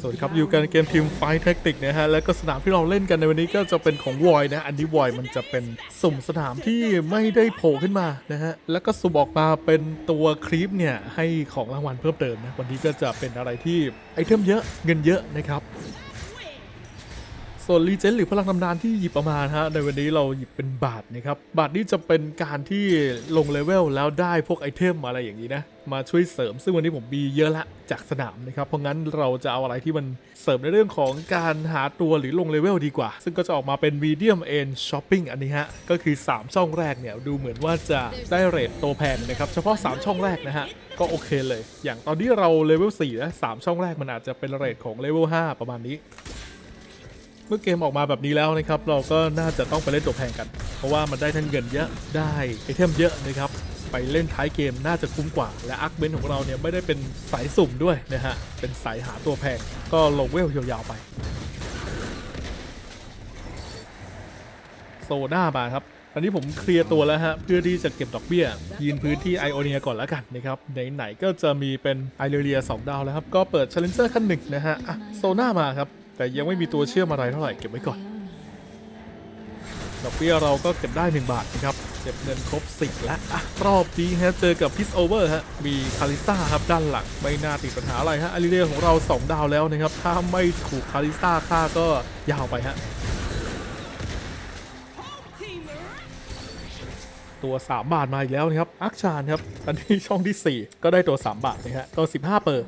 สวัสดีครับอยู่กันเกมทีมไฟแท็กติกนะฮะ แล้วก็สนามที่เราเล่นกันในวันนี้ก็จะเป็นของวอยนะ อันนี้วอยมันจะเป็นสุ่มสนามที่ไม่ได้โผล่ขึ้นมานะฮะ แล้วก็สุ่มออกมาเป็นตัวคลิปเนี่ย ให้ของรางวัลเพิ่มเติมนะ วันนี้ก็จะเป็นอะไรที่ไอเทมเยอะเงินเยอะนะครับ ส่วนรีเจนหรือพลังตำนานที่หยิบออกมานะฮะในวันนี้เราหยิบเป็นบาทนะครับบาทนี่จะเป็นการที่ลงเลเวลแล้วได้พวกไอเทมอะไรอย่างนี้นะมาช่วยเสริมซึ่งวันนี้ผมมีเยอะละจากสนามนะครับ เพราะงั้นเราจะเอาอะไรที่มันเสริมในเรื่องของการหาตัวหรือลงเลเวลดีกว่า ซึ่งก็จะออกมาเป็น medium end shopping อันนี้ฮะ ก็คือ 3 ช่องแรกเนี่ย ดูเหมือนว่าจะได้เรทตัวแพงนะครับ เฉพาะ 3 ช่องแรกนะฮะ ก็โอเคเลย อย่างตอนนี้เราเลเวล4นะสามช่องแรกมันอาจจะเป็นเรทของเลเวล5ประมาณนี้ เมื่อเกมออกมาแบบนี้แล้วนะครับเราก็น่าจะต้องไปเล่นตัวแพงกัน เพราะว่ามันได้ทั้งเงินเยอะได้ไอเทมเยอะนะครับไปเล่นท้ายเกมน่าจะคุ้มกว่า และอาร์คเบนของเราเนี่ยไม่ได้เป็นสายสุ่มด้วยนะฮะเป็นสายหาตัวแพงก็ลงเวลยาวๆไปโซน่ามาครับอันนี้ผมเคลียร์ตัวแล้วฮะเพื่อที่จะเก็บดอกเบี้ย ยืนพื้นที่ไอโอเนียก่อนแล้วกันนะครับไหนๆก็จะมีเป็นไอเรียสองดาวแล้วครับก็เปิด Challenger ขั้นหนึ่งนะฮะอะโซน่ามาครับ แต่ยังไม่มีตัวเชื่อมอะไรเท่าไหร่เก็บไว้ก่อน ดอกเบี้ยเราก็เก็บได้ 1 บาทนะครับ เก็บเงินครบ 10 แล้วอะรอบนี้ฮะเจอกับพิสโอเวอร์ฮะ มีคาริซ่าครับด้านหลัง ไม่น่าติดปัญหาอะไรฮะอาริเลียของเรา 2 ดาวแล้วนะครับ ถ้าไม่ถูกคาริซ่าฆ่าก็ยาวไปฮะตัว 3 บาทมาอีกแล้วนะครับ อักชานครับอันนี้ช่องที่ 4 ก็ได้ตัว 3 บาทนะฮะตัว 15 เปอร์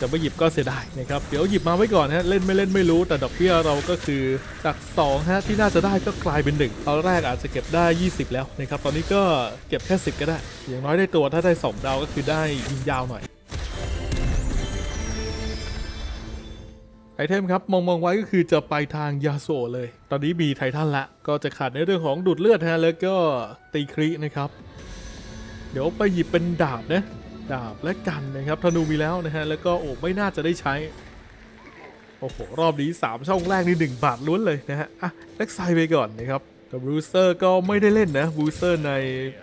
จะไม่หยิบก็เสียดายนะครับเดี๋ยวหยิบมาไว้ก่อนฮะเล่นไม่เล่นไม่รู้แต่ดอกเบี้ยเราก็คือจาก2ฮะที่น่าจะได้ก็กลายเป็น1ตอนแรกอาจจะเก็บได้ 20 แล้วนะครับตอนนี้ก็เก็บแค่ 10 ก็ได้ อย่างน้อยได้ตัวถ้าได้ 2 ดาวก็คือได้ยิงยาวหน่อยไอเทมครับมองมองไว้ก็คือจะไปทางยาโซเลย ตอนนี้มีไททันละ ก็จะขาดในเรื่องของดูดเลือดฮะแล้วก็ตีครินะครับ เดี๋ยวไปหยิบเป็นดาบนะ ดาบและกันนะครับธนูมีแล้วนะฮะแล้วก็โอ้ไม่น่าจะได้ใช้ โอ้โห รอบนี้ 3 ช่องแรกนี่1บาทล้วนเลยนะฮะอะเล็กไซไปก่อนนะครับแต่บรูเซอร์ก็ไม่ได้เล่นนะบรูเซอร์ใน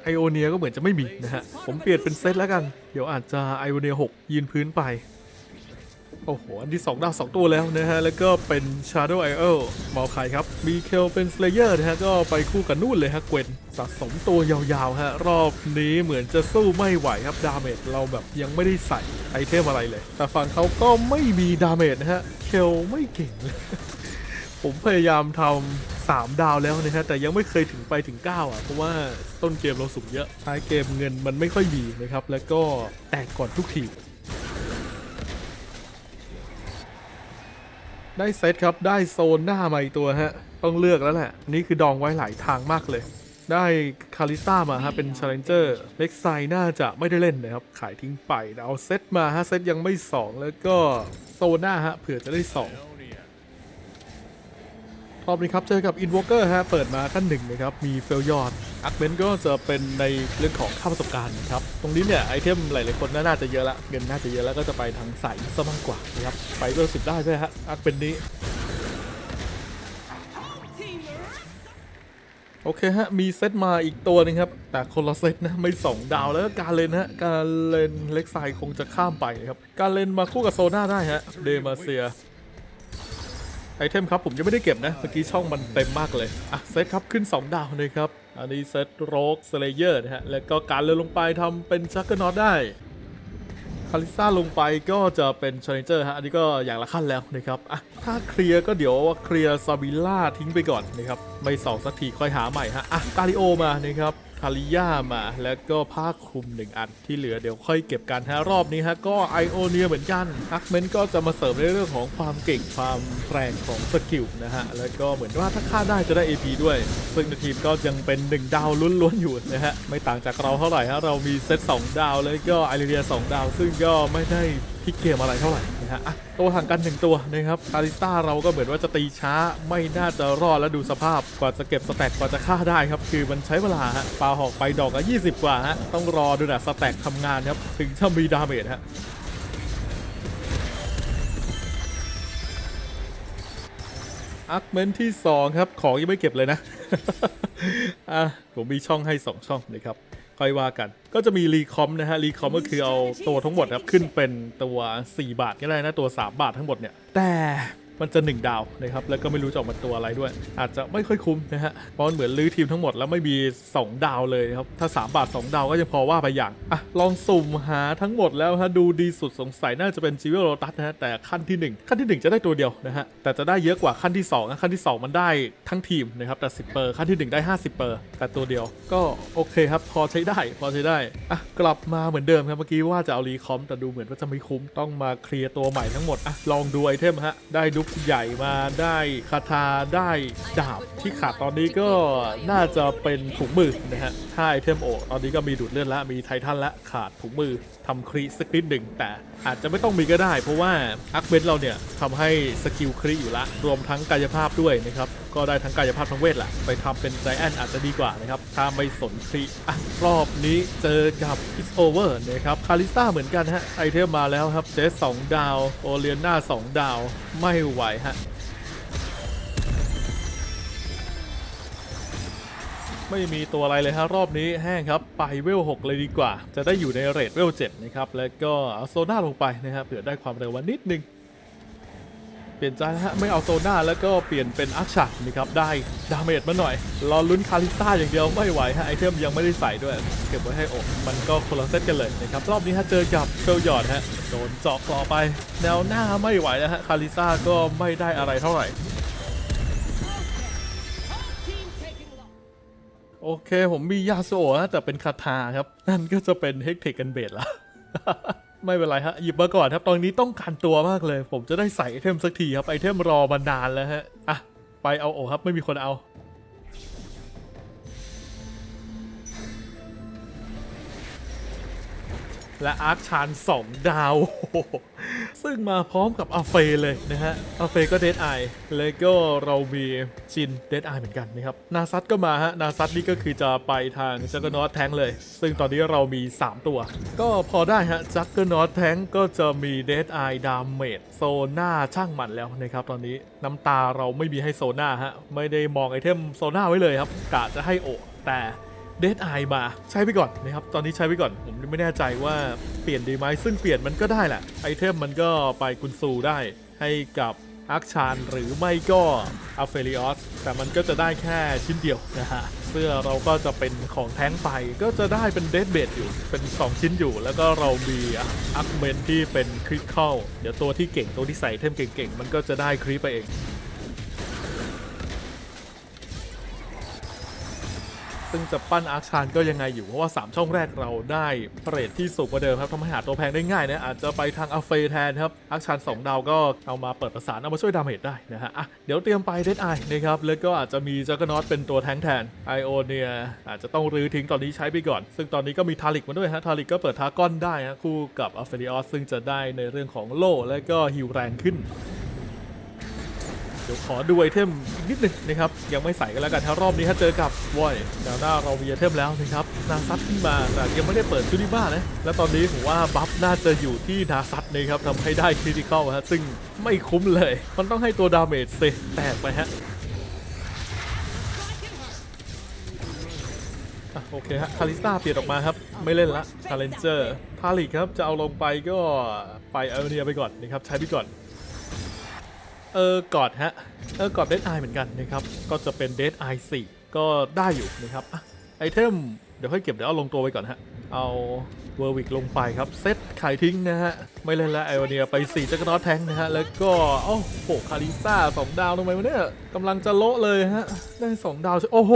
ไอโอเนียก็เหมือนจะไม่มีนะฮะ ผมเปลี่ยนเป็นเซตแล้วกัน เดี๋ยวอาจจะไอโอเนีย6ยืนพื้นไป โอ้โห อันที่2ดาว2ตัวแล้วนะฮะ แล้วก็เป็น Shadow i o มอลไคครับ มีเคลเป็น Slayer นะฮะ ก็ไปคู่กับนู่นเลยฮะเกวน สะสมตัวยาวๆฮะรอบนี้เหมือนจะสู้ไม่ไหวครับดาเมจเราแบบยังไม่ได้ใส่ไอเทมอะไรเลย แต่ฝั่งเขาก็ไม่มีดาเมจนะฮะเคลไม่เก่งเลยผมพยายามทำสามดาวแล้วนะฮะแต่ยังไม่เคยถึงไปถึง 9 อะ เพราะว่าต้นเกมเราสูงเยอะท้ายเกมเงินมันไม่ค่อยมีนะครับ แล้วก็แตกก่อนทุกทีได้เซตครับ ได้โซนหน้ามาอีกตัวฮะ ต้องเลือกแล้วแหละ นี่คือดองไว้หลายทางมากเลย ได้คาริซ่ามาฮะเป็น Challenger เล็กไซน่าจะไม่ได้เล่นนะครับ ขายทิ้งไปเอาเซตมาฮะเซตยังไม่ 2 แล้วก็โซนหน้าฮะเผื่อจะได้ 2 รอบนี้ครับ เจอกับ Invoker ฮะ เปิดมาขั้นหนึ่งนะครับ มีเฟลยอดอักเบนก็จะเป็นในเรื่องของค่าประสบการณ์นะครับ ตรงนี้เนี่ย ไอเทมหลายๆคนน่าจะเยอะละเงินน่าจะเยอะแล้วก็จะไปทางใสซะมากกว่านะครับไปเวลสิบได้ใช่ฮะอักเบนนี้ โอเคฮะ มีเซตมาอีกตัวหนึงครับ แต่คนละเซตนะ ไม่สองดาวแล้วการเลนฮะ การเลนเล็กไซคงจะข้ามไปครับ การเลนมาคู่กับโซน่าได้ฮะ เดมาเซีย ไอเทมครับ ผมยังไม่ได้เก็บนะ เมื่อกี้ช่องมันเต็มมากเลย อะ เซตครับ ขึ้น 2 ดาวเลยครับ อันนี้เซตโรกสเลเยอร์นะฮะ แล้วก็การเลนลงไปทำเป็นชักเกอร์นอตได้าริซ่าลงไปก็จะเป็นชาเลนเจอร์ฮะ อันนี้ก็อย่างละขั้นแล้วนะครับอะถ้าเคลียร์ก็เดี๋ยวเคลียร์ซาบิล่าทิ้งไปก่อนนะครับ ไม่สองสักทีค่อยหาใหม่ฮะ อะกาลิโอมานะครับาริยามา แล้วก็ผ้าคลุมหนึ่งอันที่เหลือเดี๋ยวค่อยเก็บกันฮะรอบนี้ฮะก็ไอโอเนียเหมือนกันอักเมนก็จะมาเสริมในเรื่องของความเก่งความแรงของสกิลนะฮะแล้วก็เหมือนว่าถ้าฆ่าได้จะได้ AP ด้วย ซึ่งในทีมก็ยังเป็น 1 ดาวล้วนๆอยู่นะฮะไม่ต่างจากเราเท่าไหร่ฮะเรามีเซต2ดาวแล้วก็ไอเรีย2ดาว ซึ่งก็ไม่ได้ พลิกเกมอะไรเท่าไหร่นะฮะอะตัวห่างกันหนึ่งตัวนะครับคาริสตาเราก็เหมือนว่าจะตีช้าไม่น่าจะรอดแล้วดูสภาพกว่าจะเก็บสแต็กกว่าจะฆ่าได้ครับ คือมันใช้เวลาฮะปาหอกไปดอกละ20 กว่าฮะต้องรอดูนะสแต็กทำงานครับถึงจะมีดาเมจฮะอักเมนที่ 2 ครับ ของยังไม่เก็บเลยนะ อะผมมีช่องให้ 2 ช่องนะครับ ค่อยว่ากัน ก็จะมีรีคอมนะฮะรีคอมก็คือเอาตัวทั้งหมดครับขึ้นเป็นตัว 4 บาทก็ได้นะตัว 3 บาททั้งหมดเนี่ยแต่ มันจะ 1 ดาวนะครับแล้วก็ไม่รู้จะออกมาตัวอะไรด้วย อาจจะไม่ค่อยคุ้มนะฮะเพราะมันเหมือนลื้อทีมทั้งหมดแล้วไม่มี 2 ดาวเลยนะครับถ้า 3 บาท 2 ดาวก็จะพอว่าไปอย่างอะลองสุ่มหาทั้งหมดแล้วฮะดูดีสุดสงสัยน่าจะเป็นจิเวลโรตัสนะฮะแต่ขั้นที่ 1 ขั้นที่ 1 จะได้ตัวเดียวนะฮะแต่จะได้เยอะกว่าขั้นที่2นะขั้นที่ 2 มันได้ทั้งทีมนะครับแต่10เปอร์ขั้นที่ 1 ได้ 50เปอร์แต่ตัวเดียวก็โอเคครับพอใช้ได้พอใช้ได้อะกลับมาเหมือนเดิมครับเมื่อกี้ว่าจะเอารีคอมแต่ดูเหมือนว่าจะไม่คุ้มต้องมาเคลียร์ตัวใหม่ทั้งหมดอะลองดูไอเทมฮะได้ดุ๊กใหญ่มาได้คาถาได้ดาบที่ขาดตอนนี้ก็น่าจะเป็นถุงมือนะฮะถ้าไอเทมโอตอนนี้ก็มีดูดเลือดละมีไททันละขาดถุงมือทำครีสักนิดหนึ่งแต่อาจจะไม่ต้องมีก็ได้ เพราะว่าอักเบนเราเนี่ยทำให้สกิลครีอยู่ละรวมทั้งกายภาพด้วยนะครับ ก็ได้ทั้งกายภาพทั้งเวทแหละ ไปทำเป็นใจแอนอาจจะดีกว่านะครับ ถ้าไม่สนครีอะรอบนี้เจอกับ It's Over นะครับคาริสตาเหมือนกันฮะ ไอเทมมาแล้วครับ เจสสองดาว โอเลียนาสองดาว ไม่ไหวฮะไม่มีตัวอะไรเลยฮะรอบนี้แห้งครับ ไปเวล 6 เลยดีกว่า จะได้อยู่ในเรทเวล 7 นะครับ แล้วก็เอาโซน่าลงไปนะครับเผื่อได้ความเร็ววันนิดนึง เปลี่ยนใจฮะไม่เอาโซน่าแล้วก็เปลี่ยนเป็นอาร์ชัดนะครับได้ดาเมจมาหน่อยรอลุ้นคาริสตาอย่างเดียวไม่ไหวฮะไอเทมยังไม่ได้ใส่ด้วย เก็บไว้ให้อกมันก็คนละเซตกันเลยนะครับรอบนี้ฮะเจอกับเชลยอดฮะโดนเจาะกรอไป แนวหน้าไม่ไหวแล้วฮะคาริสตาก็ไม่ได้อะไรเท่าไหร่โอเค ผมมียาโซะนะแต่เป็นคาถาครับ นั่นก็จะเป็นเฮกเทคกันเบดละ ไม่เป็นไรฮะหยิบมาก่อนครับ ตอนนี้ต้องการตัวมากเลย ผมจะได้ใส่ไอเทมสักทีครับไอเทมรอมานานแล้วฮะอะไปเอาโอครับไม่มีคนเอา และอาร์คชาน2ดาว ซึ่งมาพร้อมกับอาเฟเลยนะฮะ อาเฟก็เดดไอแล้วก็เรามีชินเดดไอเหมือนกันนะครับ นาซัตก็มาฮะ นาซัตนี่ก็คือจะไปทางจักรนอตแทงเลย ซึ่งตอนนี้เรามี 3 ตัว ก็พอได้ฮะจักรนอตแทงก็จะมีเดดไอดามเมจโซน่าช่างมันแล้วนะครับตอนนี้น้ำตาเราไม่มีให้โซน่าฮะไม่ได้มองไอเทมโซน่าไว้เลยครับกะจะให้โอแต่ เดดไอมาใช้ไปก่อนนะครับ ตอนนี้ใช้ไปก่อน ผมไม่แน่ใจว่าเปลี่ยนดีไหมซึ่งเปลี่ยนมันก็ได้แหละ ไอเทมมันก็ไปกุนซูได้ให้กับอาร์ชานหรือไม่ก็อัฟเฟลิออสแต่มันก็จะได้แค่ชิ้นเดียวนะฮะเสื้อเราก็จะเป็นของแท้งไปก็จะได้เป็นเดดเบดอยู่ เป็น 2 ชิ้นอยู่ แล้วก็เรามีอัพเมนที่เป็นคริสเข้าเดี๋ยวตัวที่เก่งตัวที่ใส่เทมเก่งๆ มันก็จะได้คริปไปเอง ซึ่งจะปั้นอาคชานก็ยังไงอยู่เพราะว่า 3 ช่องแรกเราได้เรทที่สูงกว่าเดิมครับทำให้หาตัวแพงได้ง่ายนะอาจจะไปทางอัฟเฟแทนครับอาคชาน2ดาวก็เอามาเปิดประสานเอามาช่วยดาเมจได้นะฮะอะเดี๋ยวเตรียมไปเดดไอนะครับแล้วก็อาจจะมีจักรนอตเป็นตัวแทงแทนไอโอเนี่ยอาจจะต้องรื้อทิ้งตอนนี้ใช้ไปก่อน ซึ่งตอนนี้ก็มีทาริกมาด้วยฮะทาริกก็เปิดทากอนได้ฮะคู่กับอัฟเฟลิออสซึ่งจะได้ในเรื่องของโล่และก็ฮิวแรงขึ้น เดี๋ยวขอดูไอเทมอีกนิดหนึงนะครับ ยังไม่ใส่กันแล้วกันถ้ารอบนี้ถ้าเจอกับวอยแนวหน้าเรามีไอเทมแล้วนะครับนาซัตขึ้นมาแต่ยังไม่ได้เปิดชูริบ้านะและตอนนี้ผมว่าบัฟน่าจะอยู่ที่นาซัตนะครับทำให้ได้คริติคอลฮะซึ่งไม่คุ้มเลย มันต้องให้ตัวดาเมจเซแตกไปฮะโอเคฮะคาริสตาเปลี่ยนออกมาครับ ไม่เล่นละชาเลนเจอร์ทาริกครับ จะเอาลงไปก็ไปเอเนียไปก่อนนะครับ ใช้ไปก่อน เออกอดฮะเออกอดเดดไอเหมือนกันนะครับ ก็จะเป็นเดดไอสี่ก็ได้อยู่นะครับไอเทมเดี๋ยวค่อยเก็บเดี๋ยวเอาลงตัวไปก่อนฮะ เอาเวอร์วิกลงไปครับ เซตขายทิ้งนะฮะ ไม่เล่นแล้วไอวาเนียไป4จักรนอตแทงนะฮะ แล้วก็เอ้โหคาริซ่า2ดาวทำไมวะเนี่ยกำลังจะโละเลยฮะ ได้2ดาวใช่โอ้โห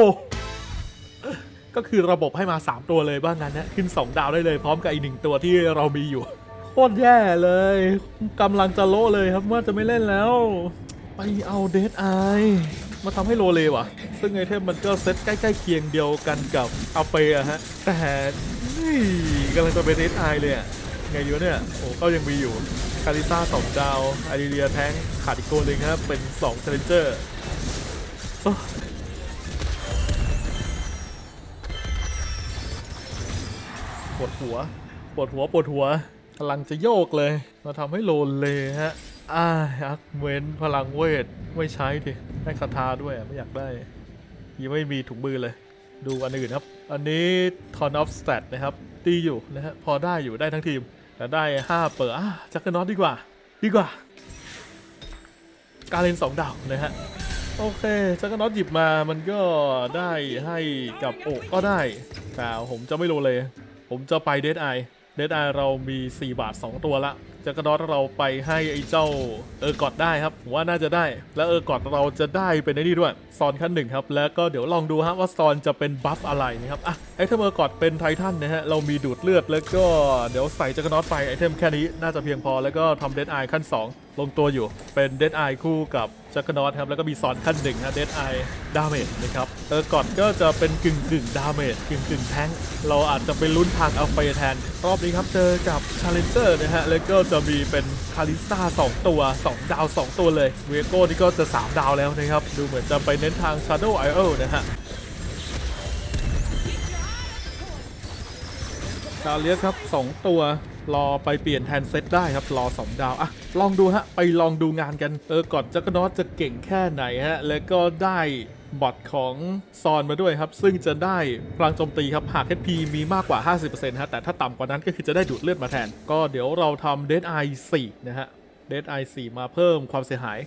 ก็คือระบบให้มา 3 ตัวเลยบ้างงั้นนะ ขึ้น 2 ดาวได้เลยพร้อมกับอีกหนึ่งตัวที่เรามีอยู่ โคตรแย่เลยกำลังจะโละเลยครับว่าจะไม่เล่นแล้ว ไปเอาเดดไอมาทำให้โลเลว่ะ ซึ่งไอเทมมันก็เซตใกล้ๆเคียงเดียวกันกับอัลเฟอะฮะ แต่นี่กำลังจะเป็นเดดไอเลยอะไงอยู่เนี่ย โอ้ก็ยังมีอยู่คาริซ่าสองดาวไอเดียแท้งขาดอีกตัวหนึ่งครับเป็น2 c h a l l e n g e r โอ้ปวดหัว ปวดหัว ปวดหัว พลังจะโยกเลย มาทำให้โลนเลยฮะอ่าอักเวนพลังเวท ไม่ใช้ดิได้คาถาด้วยไม่อยากได้ ยังไม่มีถุงมือเลย ดูอันอื่นครับ อันนี้ Ton of Stat นะครับดีอยู่นะฮะพอได้อยู่ได้ทั้งทีม แต่ได้ 5 เปิดอะจักรนอตดีกว่า ดีกว่า การเล่นสองดาวนะฮะโอเคจักรนอตหยิบมา มันก็ได้ให้กับโอกก็ได้ แต่ผมจะไม่รู้เลย ผมจะไปเดดไอ เดดไอเรามี 4 บาท 2 ตัวละจักรนอตเราไปให้ไอ้เจ้าเออร์กอดได้ครับผมว่าน่าจะได้ แล้วเออร์กอดเราจะได้เป็นไอ้นี่ด้วยซอนขั้นหนึ่งครับ แล้วก็เดี๋ยวลองดูฮะว่าซอนจะเป็นบัฟอะไรนะครับอะไอเทมเออร์กอดเป็นไททันนะฮะเรามีดูดเลือดแล้วก็เดี๋ยวใส่จักรนอตไปไอเทมแค่นี้น่าจะเพียงพอแล้วก็ทำเดดไอขั้น 2 ลงตัวอยู่เป็นเดดไอคู่กับจักรนอตครับแล้วก็มีซอนขั้นหนึ่งฮะเดดไอดาเมจนะครับเออร์กอดก็จะเป็นกึ่งกึ่งดาเมจกึ่งกึ่งแทงเราอาจจะไปลุ้นทางเอาไปแทน รอบนี้ครับเจอกับชาเลนเจอร์นะฮะแล้วก็จะมีเป็นคาริสตา2ตัว 2 ดาว 2 ตัวเลยเวโก้นี่ก็จะ 3 ดาวแล้วนะครับ ดูเหมือนจะไปเน้นทาง Shadow i o นะฮะชาเลียสครับ 2 ตัวรอไปเปลี่ยนแทนเซตได้ครับ รอ 2 ดาว อะ ลองดูฮะ ไปลองดูงานกัน เออก่อนจักรนอตจะเก่งแค่ไหนฮะ แล้วก็ได้บอทของซอนมาด้วยครับ ซึ่งจะได้พลังโจมตีครับ หาก HP มีมากกว่า 50%ฮะ แต่ถ้าต่ำกว่านั้นก็คือจะได้ดูดเลือดมาแทน ก็เดี๋ยวเราทำ Dead Eye 4นะฮะ Dead Eye 4มาเพิ่มความเสียหาย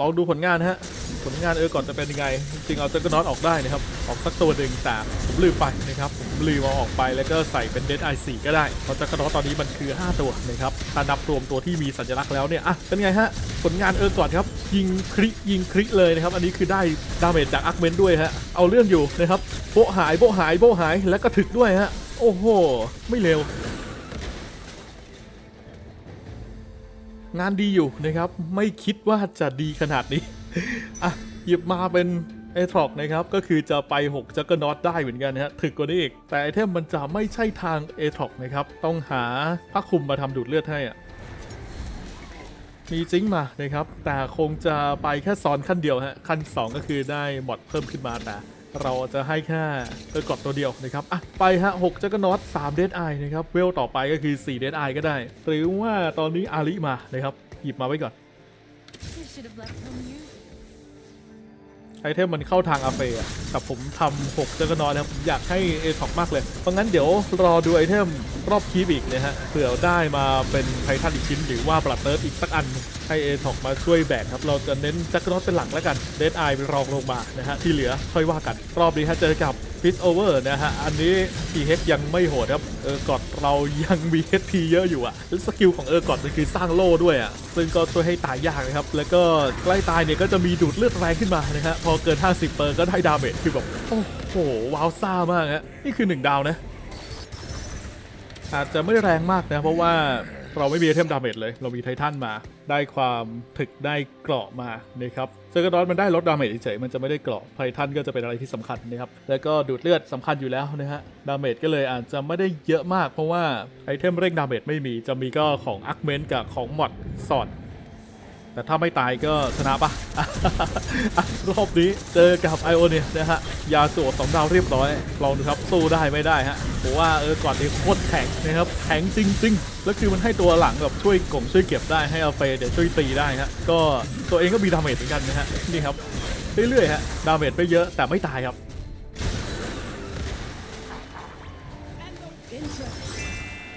ลองดูผลงานฮะ ผลงานเออก่อนจะเป็นยังไง จริงๆเอาจักรนอตออกได้นะครับ ออกสักตัวหนึ่งแต่ผมลืมไปนะครับ ผมลืมเอาออกไปแล้วก็ใส่เป็นเดดไอซีก็ได้ เพราะจักรนอตตอนนี้มันคือ 5 ตัวนะครับ ถ้านับรวมตัวที่มีสัญลักษณ์แล้วเนี่ย อะ เป็นไงฮะ ผลงานเออก่อนครับ ยิงคริยิงคริเลยนะครับ อันนี้คือได้ดาเมจจากอาร์คเมนด้วยฮะ เอาเรื่องอยู่นะครับ โบหายโบหายโบหายแล้วก็ถึกด้วยฮะ โอ้โห ไม่เร็ว งานดีอยู่นะครับ ไม่คิดว่าจะดีขนาดนี้ อะ หยิบมาเป็นเอทรอกนะครับ ก็คือจะไป 6จักรนอตได้เหมือนกันนะฮะถึกกว่านี้อีก แต่ไอเทมมันจะไม่ใช่ทางเอทรอกนะครับ ต้องหาผ้าคลุมมาทำดูดเลือดให้อะมีจิงมานะครับ แต่คงจะไปแค่ซอนขั้นเดียวฮะขั้น 2 ก็คือได้หมดเพิ่มขึ้นมาแต่ เราจะให้แค่เออกดตัวเดียวนะครับอะไปฮะ6จักรนอต3เดดไอนะครับเวลต่อไปก็คือ4เดดไอก็ได้ หรือว่าตอนนี้อาริมานะครับ หยิบมาไว้ก่อนไอเทมมันเข้าทางอาเฟอะแต่ผมทำ6จักรนอนนะครับผมอยากให้เอท็อกมากเลย เพราะงั้นเดี๋ยวรอดูไอเทมรอบคีบอีกนะฮะเผื่อได้มาเป็นไททันอีกชิ้นหรือว่าปลัดเติร์ดอีกสักอัน ให้เอท็อกมาช่วยแบกครับ เราจะเน้นจักรนอตเป็นหลักแล้วกัน เดดไอเป็นรองลงมานะฮะ ที่เหลือค่อยว่ากัน รอบนี้ฮะเจอกับฟิสโอเวอร์นะฮะ อันนี้ PH ยังไม่โหดครับ เออกอดเรายังมี HP เยอะอยู่อะแล้วสกิลของเออกอดมันคือสร้างโล่ด้วยอะซึ่งก็ช่วยให้ตายยากนะครับ แล้วก็ใกล้ตายเนี่ยก็จะมีดูดเลือดแรงขึ้นมานะฮะ พอเกิน 50 เปอร์ก็ได้ดาเมจคือแบบโอ้โหว้าวซ่ามากฮะนี่คือ 1 ดาวนะอาจจะไม่แรงมากนะเพราะว่า เราไม่มีเทมดาเมจเลย เรามีไททันมา ได้ความถึกได้เกราะมานะครับเซอร์กดอนมันได้ลดดาเมจเฉยมันจะไม่ได้เกราะไททันก็จะเป็นอะไรที่สำคัญนะครับ แล้วก็ดูดเลือดสำคัญอยู่แล้วนะฮะ ดาเมจก็เลยอาจจะไม่ได้เยอะมาก เพราะว่าไอเทมเร่งดาเมจไม่มี จะมีก็ของอาร์คเมนกับของมอดสอด แต่ถ้าไม่ตายก็ชนะปะรอบนี้เจอกับไอโอเนี่ยนะฮะ ยาสูบสองดาวเรียบร้อย ลองดูครับ สู้ได้ไม่ได้ฮะผมว่าเออก่อนนี้โคตรแข็งนะครับ แข็งจริง ๆ แล้วคือมันให้ตัวหลังแบบช่วยกล่องช่วยเก็บได้ให้อาเฟเดี๋ยวช่วยตีได้ฮะ ก็ตัวเองก็มีดาเมจเหมือนกันนะฮะ นี่ครับ เรื่อยๆฮะ ดาเมจไม่เยอะแต่ไม่ตายครับ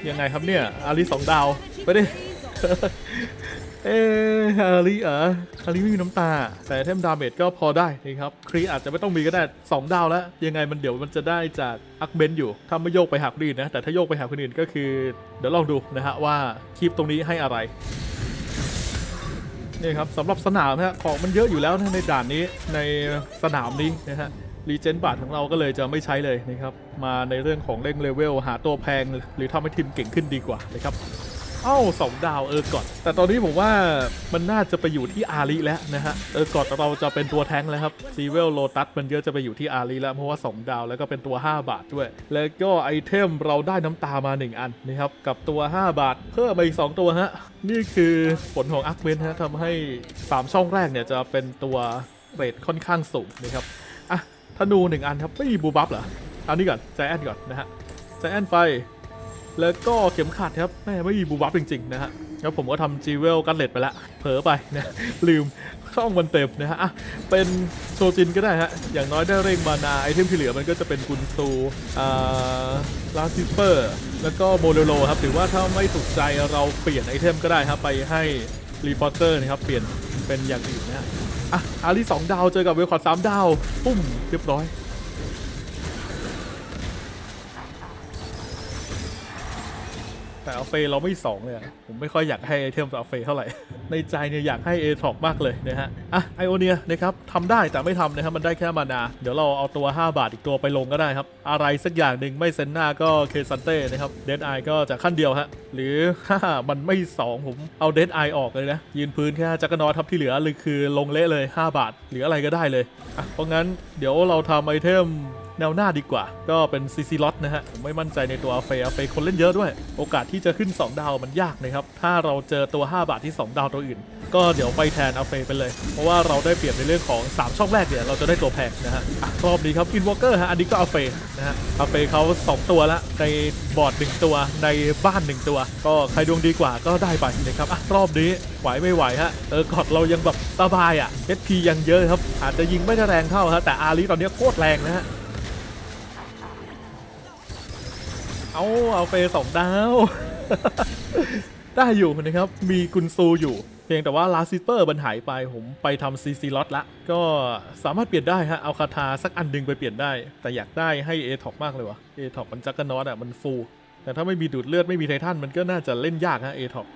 ยังไงครับเนี่ยอาริสองดาว ไปดิ เอออาริเหรออาริไม่มีน้ำตา แต่เทมดาเมจก็พอได้นะครับครีอาจจะไม่ต้องมีก็ได้ 2 ดาวแล้ว ยังไงมันเดี๋ยวมันจะได้จากอักเบนอยู่ ถ้าไม่โยกไปหาคนอื่นนะ แต่ถ้าโยกไปหาคนอื่นก็คือ เดี๋ยวลองดูนะฮะว่าคลิปตรงนี้ให้อะไรนี่ครับสำหรับสนามนะฮะของมันเยอะอยู่แล้วนะในด่านนี้ในสนามนี้นะฮะรีเจนบาทของเราก็เลยจะไม่ใช้เลยนะครับมาในเรื่องของเร่งเลเวลหาตัวแพง หรือทำให้ทีมเก่งขึ้นดีกว่านะครับ เอ้าสองดาวเออก่อนแต่ตอนนี้ผมว่ามันน่าจะไปอยู่ที่อารีแล้วนะฮะเออก่อนเราจะเป็นตัวแท้งแล้วครับซีเวลโลตัสมันเยอะจะไปอยู่ที่อารีแล้วเพราะว่า 2 ดาวแล้วก็เป็นตัว 5 บาทด้วย แล้วก็ไอเทมเราได้น้ำตามา 1 อันนะครับกับตัว 5 บาท เพิ่มมาอีก 2 ตัวฮะนี่คือผลของอักเมนฮะทำให้ 3 ช่องแรกเนี่ยจะเป็นตัวเรทค่อนข้างสูงนะครับอะธนู1อันครับไม่มีบูบัฟเหรอเอานี่ก่อนใจแอนก่อนนะฮะใจแอนไป แล้วก็เข็มขัดครับแม่ไม่มีบูบัฟจริง ๆ นะฮะแล้วผมก็ทำจีเวลกันเลตไปละเผลอไปนะลืมช่องมันเต็มนะฮะเป็นโชจินก็ได้ฮะ อย่างน้อยได้เร่งมานาไอเทมที่เหลือมันก็จะเป็นกุนซูอ่าลาซิเปอร์ แล้วก็โมโลโลครับถือว่าถ้าไม่ถูกใจเราเปลี่ยนไอเทมก็ได้ครับ ไปให้รีพอร์เตอร์นะครับเปลี่ยนเป็นอย่างอื่นนะฮะอะอารีสองดาวเจอกับเวลคอร์ดสามดาว ปุ้มเรียบร้อย แต่อัลเฟย์เราไม่สองเลยอะผมไม่ค่อยอยากให้ไอเทมอัลเฟย์เท่าไหร่ ในใจเนี่ยอยากให้เอทอกมากเลยนะฮะ อะไอโอเนียนะครับทำได้แต่ไม่ทำนะครับมันได้แค่มานา เดี๋ยวเราเอาตัว 5 บาทอีกตัวไปลงก็ได้ครับ อะไรสักอย่างหนึ่งไม่เซนหน้าก็เคซันเต้นะครับเดดไอก็จะขั้นเดียวฮะ หรือถ้ามันไม่ 2 ผมเอาเดดไอออกเลยนะ ยืนพื้นแค่จักรนอทับที่เหลือเลยคือลงเละเลย 5 บาท หรืออะไรก็ได้เลยอะเพราะงั้นเดี๋ยวเราทำไอเทม แนวหน้าดีกว่า ก็เป็นซีซีล็อตนะฮะ ผมไม่มั่นใจในตัวอาเฟอาเฟคนเล่นเยอะด้วย โอกาสที่จะขึ้น 2 ดาวมันยากนะครับ ถ้าเราเจอตัว 5 บาทที่ 2 ดาวตัวอื่น ก็เดี๋ยวไปแทนอาเฟไปเลย เพราะว่าเราได้เปรียบในเรื่องของ 3 ช่องแรกเนี่ยเราจะได้ตัวแพงนะฮะอะรอบนี้ครับอินวอลเกอร์ฮะอันนี้ก็อาเฟนะฮะอาเฟเขา2 ตัวละในบอร์ด1ตัวในบ้าน 1 ตัว ก็ใครดวงดีกว่าก็ได้ไปนะครับอะรอบนี้ไหวไม่ไหวฮะเออกอดเรายังแบบสบายอะ HP ยังเยอะครับอาจจะยิงไม่ได้แรงเท่าฮะแต่อาลีตอนนี้โคตรแรงนะฮะ เอาเอาเฟสองดาว ได้อยู่นะครับ มีกุนซูอยู่ เพียงแต่ว่าลาซิเปอร์มันหายไปผมไปทำซีซีล็อตละ ก็สามารถเปลี่ยนได้ฮะ เอาคาทาสักอันดึงไปเปลี่ยนได้ แต่อยากได้ให้เอท็อกมากเลยวะเอท็อกมันจักรนอตอะมันฟู แต่ถ้าไม่มีดูดเลือดไม่มีไททันมันก็น่าจะเล่นยากฮะเอท็อก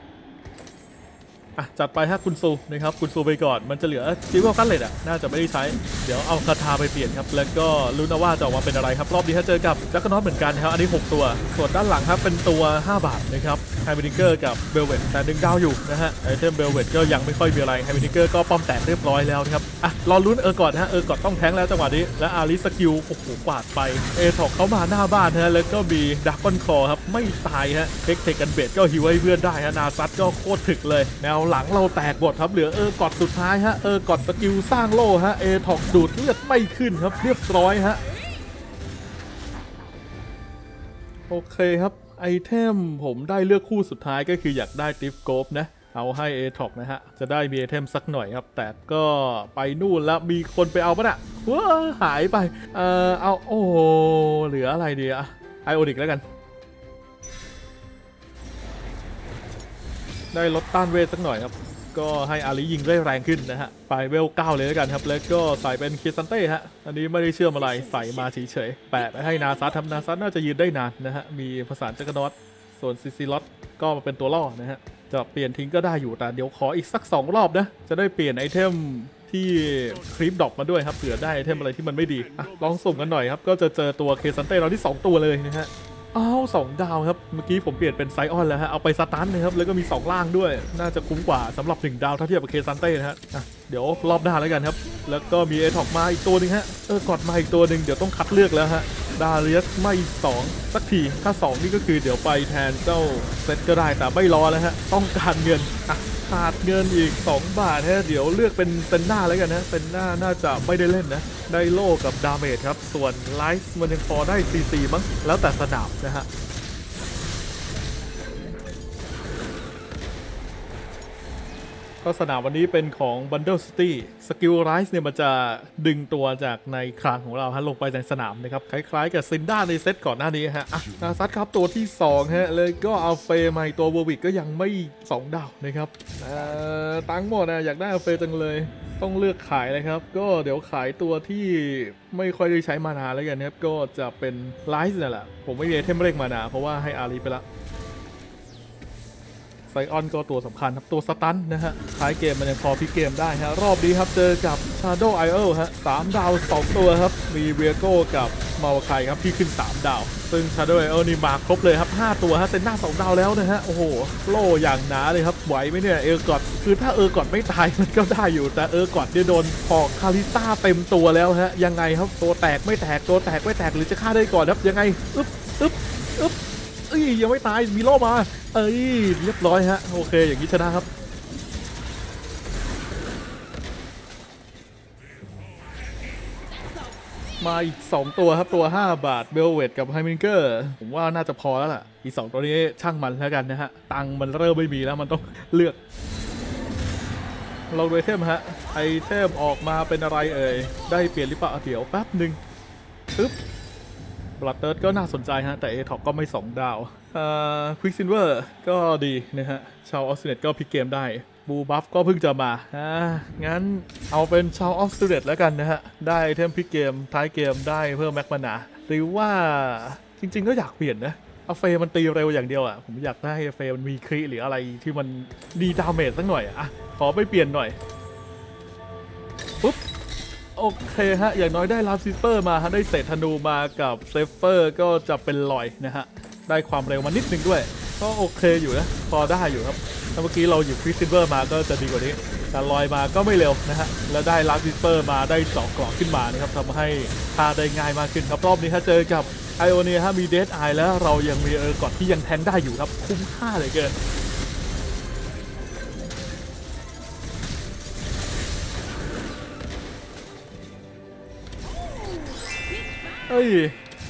อะจัดไปฮะคุณซูนะครับคุณซูไปก่อนมันจะเหลือจิวเวกันเลยอะน่าจะไม่ได้ใช้ เดี๋ยวเอาคาถาไปเปลี่ยนครับ แล้วก็ลุ้นอว่าจะออกมาเป็นอะไรครับ รอบนี้ถ้าเจอกับแจ็คก็นอตเหมือนกันครับอันนี้ 6 ตัว ส่วนด้านหลังครับเป็นตัว 5 บาทนะครับ ไฮเบนิเกอร์กับเบลเวตแต่ดึงดาวอยู่นะฮะไอเทมเบลเวตก็ยังไม่ค่อยมีอะไรไฮเบนิเกอร์ก็ป้อมแตกเรียบร้อยแล้วนะครับอะรอลุ้นเออก่อนนะฮะเออก่อนต้องแทงแล้วจังหวะนี้และอาริสกิลโอ้โหกวาดไปเอทอกเขามาหน้าบ้านฮะแล้วก็มีดักคอนคอครับไม่ตายฮะเทคเทคกันเบดก็ฮิวให้เพื่อนได้ฮะนาซัตก็โคตรถึกเลย แนวหลังเราแตกหมดครับเหลือเออกอดสุดท้ายฮะเออกอดสกิลสร้างโล่ฮะเอทอกดูดเลือดไม่ขึ้นครับเรียบร้อยฮะโอเคครับ ไอเทมผมได้เลือกคู่สุดท้ายก็คืออยากได้ติฟโกฟนะ เอาให้เอท็อกนะฮะ จะได้มีไอเทมสักหน่อยครับ แต่ก็ไปนู่นแล้วมีคนไปเอาปะน่ะว้าหายไป เอ่อเอาโอ้โหเหลืออะไรดีอะไอโอดิกแล้วกัน ได้ลดต้านเวทสักหน่อยครับ ก็ให้อาลียิงได้แรงขึ้นนะฮะ ไปเวล9เลยแล้วกันครับ แล้วก็ใส่เป็นคิซันเต้ฮะ อันนี้ไม่ได้เชื่อมอะไร ใส่มาเฉยๆ แปะไปให้นาซัตทำนาซัตน่าจะยืนได้นานนะฮะ มีผสานจักรนอตส่วนซิซิลอตก็มาเป็นตัวล่อนะฮะ จะเปลี่ยนทิ้งก็ได้อยู่ แต่เดี๋ยวขออีกสัก 2 รอบนะ จะได้เปลี่ยนไอเทมที่คลิปดอปมาด้วยครับ เผื่อได้ไอเทมอะไรที่มันไม่ดีอลองสุ่มกันหน่อยครับ ก็จะเจอตัวเคซันเต้เราที่ 2 ตัวเลยนะฮะ อ้าวสองดาวครับ เมื่อกี้ผมเปลี่ยนเป็นไซออนแล้วฮะ เอาไปสตันนะครับ แล้วก็มี 2 ล่างด้วย น่าจะคุ้มกว่าสำหรับ 1 ดาวถ้าเทียบกับเคซันเต้นะฮะอะเดี๋ยวรอบหน้าแล้วกันครับ แล้วก็มีเอทอกมาอีกตัวหนึงฮะ เออกอดมาอีกตัวหนึ่งเดี๋ยวต้องคัดเลือกแล้วฮะ ดาเรียสไม่2สักที ถ้า 2 นี่ก็คือเดี๋ยวไปแทนเจ้าเซตก็ได้แต่ไม่รอแล้วฮะ ต้องการเงินอะ ขาดเงินอีก 2 บาทฮะเดี๋ยวเลือกเป็นเซนหน้าแล้วกันนะ เป็นหน้าน่าจะไม่ได้เล่นนะ ได้โล่กับดาเมจครับ ส่วนไลฟ์มันยังพอได้ซีซีมั้งแล้วแต่สนามนะฮะ ก็สนามวันนี้เป็นของ Bundle City Skill Rise เนี่ยมันจะดึงตัวจากในคลังของเราฮะลงไปในสนามนะครับ คล้ายๆกับซินด้าในเซตก่อนหน้านี้ฮะอะนาซัตครับตัวที่2ฮะเลยก็เอาเฟย์มาอีกตัวเวอร์วิกก็ยังไม่ 2 ดาวนะครับเอ่อตังหมดนะอยากได้เอาเฟย์จังเลย ต้องเลือกขายเลยครับ ก็เดี๋ยวขายตัวที่ไม่ค่อยได้ใช้มานาแล้วกันนะครับก็จะเป็นไลฟ์นั่นแหละผมไม่มีไอเทมเร่งมานาเพราะว่าให้อารีไปละ ไซออนก็ตัวสำคัญครับ ตัวสตันนะฮะท้ายเกมมันยังพอพลิกเกมได้ฮะ รอบนี้ครับเจอกับ Shadow i o ฮะสามดาว2ตัวครับ มีเวียโก้กับมาวาไคครับที่ขึ้น 3 ดาว ซึ่ง Shadow i o นี่มาครบเลยครับ 5 ตัวฮะเซนหน้า 2 ดาวแล้วนะฮะ โอ้โห โล่อย่างหนาเลยครับ ไหวไหมเนี่ย เออร์กอดคือถ้าเออร์กอดไม่ตายมันก็ได้อยู่แต่เออร์กอดเนี่ยโดนพอกคาริต้าเต็มตัวแล้วฮะยังไงครับตัวแตกไม่แตกตัวแตกไม่แตกหรือจะฆ่าได้ก่อนครับยังไงอึ๊บอึ๊บอึ๊บเอ้ยยังไม่ตายมีโล่มา เอ้ยเรียบร้อยฮะโอเคอย่างนี้ชนะครับมาอีก 2 ตัวครับตัว 5 บาทเบลเวตกับไฮมิงเกอร์ผมว่าน่าจะพอแล้วล่ะ อีก 2 ตัวนี้ช่างมันแล้วกันนะฮะ ตังมันเริ่มไม่มีแล้วมันต้องเลือก เราดูไอเทมฮะ ไอเทมออกมาเป็นอะไรเอ่ย ได้เปลี่ยนหรือเปล่าเดี๋ยวแป๊บหนึ่งปึ๊บบลัดเติร์ดก็น่าสนใจฮะ แต่เอท็อกก็ไม่ 2 ดาว ควิกซินเวอร์ก็ดีนะฮะ ชาวออสเตรเลียก็พิกเกมได้ บูบัฟก็เพิ่งจะมาอ่างั้นเอาเป็นชาวออสเตรเลียแล้วกันนะฮะ ได้เทมพิกเกม ท้ายเกมได้เพิ่มแม็กมานาหรือว่าจริง ๆ ก็อยากเปลี่ยนนะเอาเฟมันตีเร็วอย่างเดียวอะ ผมอยากได้เฟมันมีคริหรืออะไรที่มันดีดาเมจสักหน่อยอะ่ะ ขอไปเปลี่ยนหน่อยปุ๊บโอเคฮะ อย่างน้อยได้ลาซิสเปอร์มาฮะ ได้เศษธนูมากับเซฟเฟอร์ก็จะเป็นลอยนะฮะ ได้ความเร็วมานิดนึงด้วย ก็โอเคอยู่นะพอได้อยู่ครับถ้าเมื่อกี้เราหยิบควิสซิเบอร์มาก็จะดีกว่านี้แต่ลอยมาก็ไม่เร็วนะฮะแล้วได้ลาซิสเปอร์มาได้สองกรอบขึ้นมานะครับทำให้ฆ่าได้ง่ายมากขึ้นครับรอบนี้ถ้าเจอกับไอโอเนียฮะมีเดดไอแล้วเรายังมีเออร์กอดที่ยังแทงได้อยู่ครับ คุ้มค่าเลือเกินเฮ้ย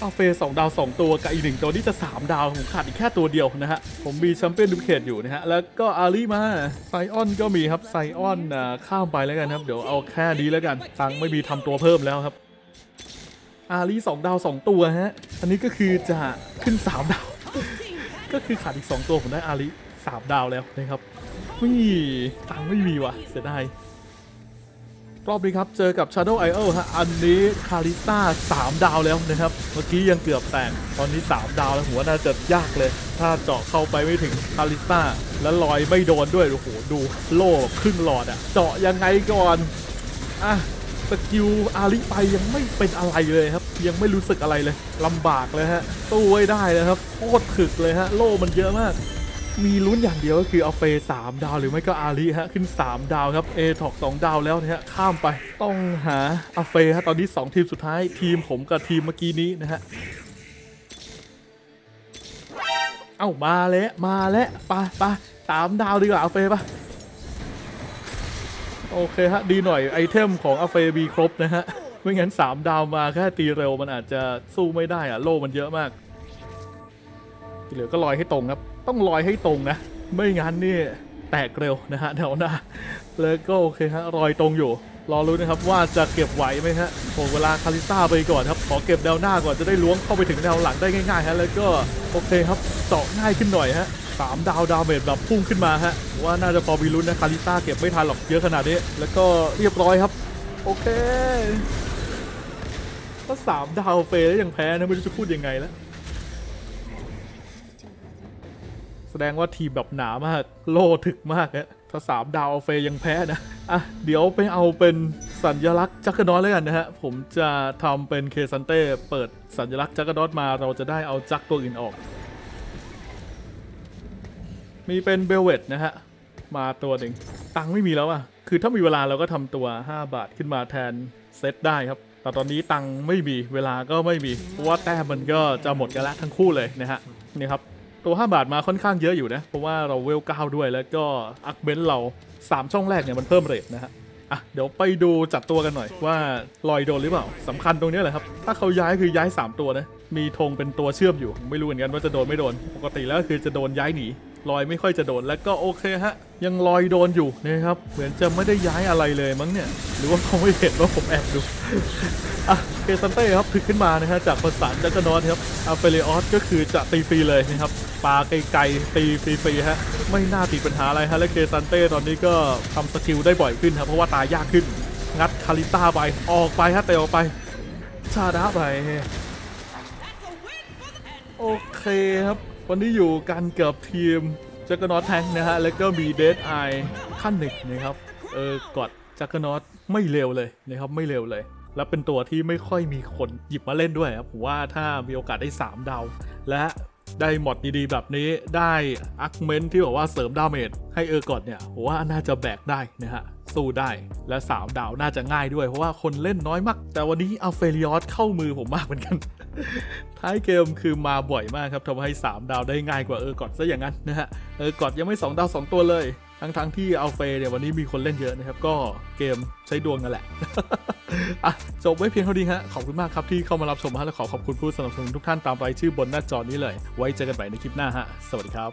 เอาเฟสสองดาวสองตัวกับอีกหนึ่งตัวที่จะสามดาว ผมขาดอีกแค่ตัวเดียวนะฮะ ผมมีแชมเปี้ยนดูเคทอยู่นะฮะ แล้วก็อารีมาไซออนก็มีครับไซออนอ่าข้ามไปแล้วกันครับ เดี๋ยวเอาแค่นี้แล้วกัน ตังไม่มีทำตัวเพิ่มแล้วครับ อารีสองดาวสองตัวฮะ อันนี้ก็คือจะขึ้นสามดาว ก็คือขาดอีกสองตัวผมได้อารีสามดาวแล้วนะครับวิ่ตังไม่มีว่ะเสียดาย รอบนี้ครับ เจอกับ Shadow i o ฮะ อันนี้คาริต้า3 ดาวแล้วนะครับ เมื่อกี้ยังเกือบแตกตอนนี้ 3 ดาวแล้วหัวน่าจะยากเลย ถ้าเจาะเข้าไปไม่ถึงคาริต้าแล้วลอยไม่โดนด้วย โอ้โห ดูโล่ครึ่งหลอดอะเจาะยังไงก่อน อะสกิลอาริไปยังไม่เป็นอะไรเลยครับ ยังไม่รู้สึกอะไรเลยลำบากเลยฮะตู้ไว้ได้เลยครับโคตรถึกเลยฮะโล่มันเยอะมาก มีลุ้นอย่างเดียวก็คือเอาเฟย์สามดาวหรือไม่ก็อารีฮะขึ้น 3 ดาวครับเอท็อกสดาวแล้วนะฮะข้ามไปต้องหาอาเฟย์ฮะตอนนี้ 2 ทีมสุดท้ายทีมผมกับทีมเมื่อกี้นี้นะฮะเอ้ามาแล้วมาแล้วไปไปสามดาวดีกว่าอาเฟย์ปะโอเคฮะดีหน่อยไอเทมของอาเฟย์มีครบนะฮะไม่งั้น 3 ดาวมาแค่ตีเร็วมันอาจจะสู้ไม่ได้อะโล่มันเยอะมากที่เหลือก็ลอยให้ตรงครับ ต้องลอยให้ตรงนะ ไม่งั้นนี่แตกเร็วนะฮะแถวหน้าแล้วก็โอเคฮะลอยตรงอยู่ รอรู้นะครับว่าจะเก็บไหวไหมฮะโหเวลาคาริซ่าไปก่อนครับ ขอเก็บแนวหน้าก่อนจะได้ล้วงเข้าไปถึงแนวหลังได้ง่ายๆฮะแล้วก็โอเคครับเจาะง่ายขึ้นหน่อยฮะสามดาวดาวเมจแบบพุ่งขึ้นมาฮะว่าน่าจะพอมีลุ้นนะคาริซ่าเก็บไม่ทันหรอกเยอะขนาดนี้แล้วก็เรียบร้อยครับ โอเคถ้าสามดาวเฟย์แล้วยังแพ้นะไม่รู้จะพูดยังไงแล้ว แสดงว่าทีมแบบหนามาก โลถึกมากฮะถ้าสามดาวเฟยยังแพ้นะ อะ เดี๋ยวไปเอาเป็นสัญลักษณ์จักรนอตเลยกันนะฮะ ผมจะทำเป็นเคซันเต้เปิดสัญลักษณ์จักรนอตมาเราจะได้เอาจักรตัวอื่นออก มีเป็นเบลเวตนะฮะ มาตัวหนึ่งตังไม่มีแล้วอะคือถ้ามีเวลาเราก็ทำตัว 5 บาทขึ้นมาแทนเซตได้ครับแต่ตอนนี้ตังไม่มีเวลาก็ไม่มีเพราะว่าแต้มมันก็จะหมดกันแล้วทั้งคู่เลยนะฮะนี่ครับ ตัว 5 บาทมาค่อนข้างเยอะอยู่นะ เพราะว่าเราเวล9ด้วยแล้วก็อักเบนเรา 3 ช่องแรกเนี่ยมันเพิ่มเรทนะฮะอะเดี๋ยวไปดูจัดตัวกันหน่อยว่าลอยโดนหรือเปล่าสำคัญตรงนี้แหละครับ ถ้าเขาย้ายคือย้าย 3 ตัวนะ มีธงเป็นตัวเชื่อมอยู่ ไม่รู้เหมือนกันว่าจะโดนไม่โดน ปกติแล้วคือจะโดนย้ายหนี ลอยไม่ค่อยจะโดนแล้วก็โอเคฮะ ยังลอยโดนอยู่นะครับ เหมือนจะไม่ได้ย้ายอะไรเลยมั้งเนี่ย หรือว่าเขาไม่เห็นว่าผมแอบดูอะเคซันเต้ครับถึกขึ้นมานะฮะจากประสานจักรนอตครับอาเฟเลออสก็คือจะตีฟรีเลยนะครับปาไกลๆตีฟรีๆฮะไม่น่าติดปัญหาอะไรฮะและเคซันเต้ตอนนี้ก็ทำสกิลได้บ่อยขึ้นครับเพราะว่าตายยากขึ้น งัดคาริต้าไปออกไปฮะเตะออกไปชาดาไปโอเคครับ วันนี้อยู่กันกับทีมจักรนอตแทงนะฮะ แล้วก็มีเดดไอขั้นหนึ่งนะครับ เออกอดจักรนอตไม่เร็วเลยนะครับไม่เร็วเลย แล้วเป็นตัวที่ไม่ค่อยมีคนหยิบมาเล่นด้วยครับผมว่าถ้ามีโอกาสได้ 3 ดาว และได้หมดดีๆ แบบนี้ได้อักเมนที่บอกว่าเสริมดาเมจให้เออร์กอดเนี่ยผมว่าน่าจะแบกได้นะฮะสู้ได้และ 3 ดาวน่าจะง่ายด้วยเพราะว่าคนเล่นน้อยมาก แต่วันนี้อัลเฟริออสเข้ามือผมมากเหมือนกัน ท้ายเกมคือมาบ่อยมากครับทำให้ 3 ดาวได้ง่ายกว่าเออกอดซะอย่างนั้นนะฮะเออกอดยังไม่ 2 ดาว 2 ตัวเลย ทั้งๆที่อัลเฟเนี่ยวันนี้มีคนเล่นเยอะนะครับ ก็เกมใช้ดวงนั่นแหละอะจบไว้เพียงเท่านี้ฮะ ขอบคุณมากครับที่เข้ามารับชมฮะและขอขอบคุณผู้สนับสนุนทุกท่านตามรายชื่อบนหน้าจอนี้เลย ไว้เจอกันใหม่ในคลิปหน้าฮะสวัสดีครับ